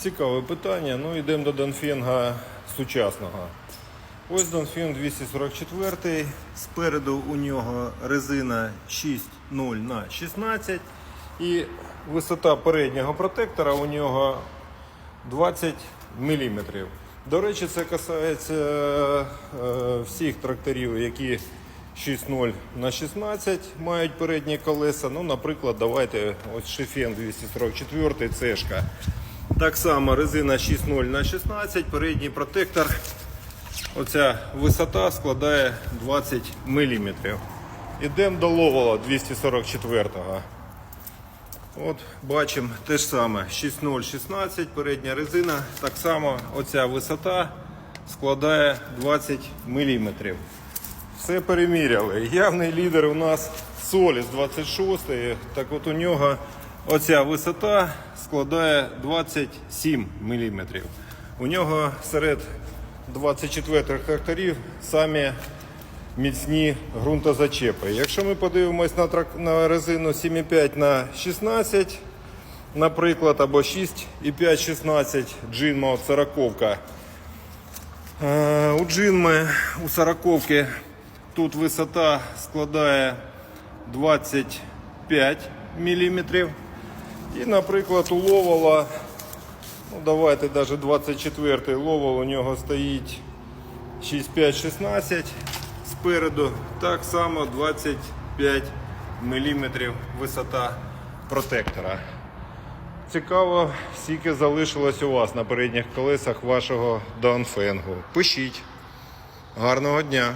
Цікаве питання. Ну, йдемо до Донфенга сучасного. Ось Донфенг 244. Спереду у нього резина 6.0 на 16 і висота переднього протектора у нього 20 мм. До речі, це касається е, всіх тракторів, які 6.0 на 16 мають передні колеса. Ну, наприклад, давайте ось Шефен 244 цешка. Так само резина 6.0 на 16, передній протектор. Оця висота складає 20 мм. Ідемо до Ловола 244-го. От бачимо те ж саме 6.016, передня резина. Так само оця висота складає 20 мм. Все переміряли. Явний лідер у нас Соліс 26. Так от у нього оця висота складає 27 мм. У нього серед 24 тракторів самі міцні ґрунтозачепи. Якщо ми подивимось на, трак... на резину 7,5 на 16, наприклад, або 6,5 16 Джинма от 40 Е, У Джинми у 40 тут висота складає 25 мм. І, наприклад, у Ловола, ну давайте навіть 24-й Ловол у нього стоїть 65-16 спереду, так само 25 мм висота протектора. Цікаво, скільки залишилось у вас на передніх колесах вашого Донфенгу. Пишіть. Гарного дня!